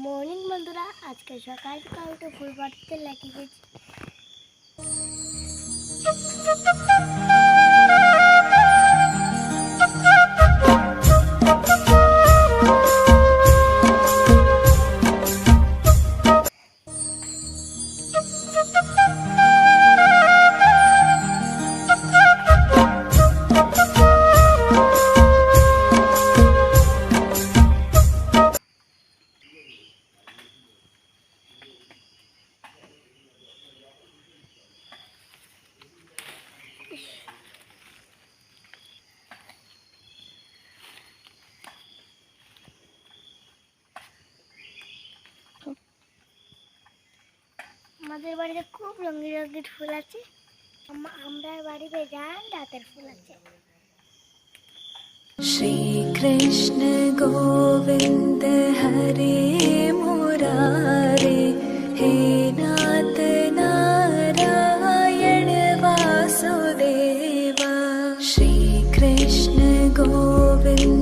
Morning বন্ধুরা আজকে সকাল সকাল তো ফুল পাড়তে লাগিয়ে গেছি আমাদের বাড়িতে খুব রঙি রঙিন ফুল আছে। আমরা বাড়িতে যান রাতের ফুল আছে। শ্রীকৃষ্ণ গোবিন্দ হরে মুরারে, হে নাথ Shri Krishna Govind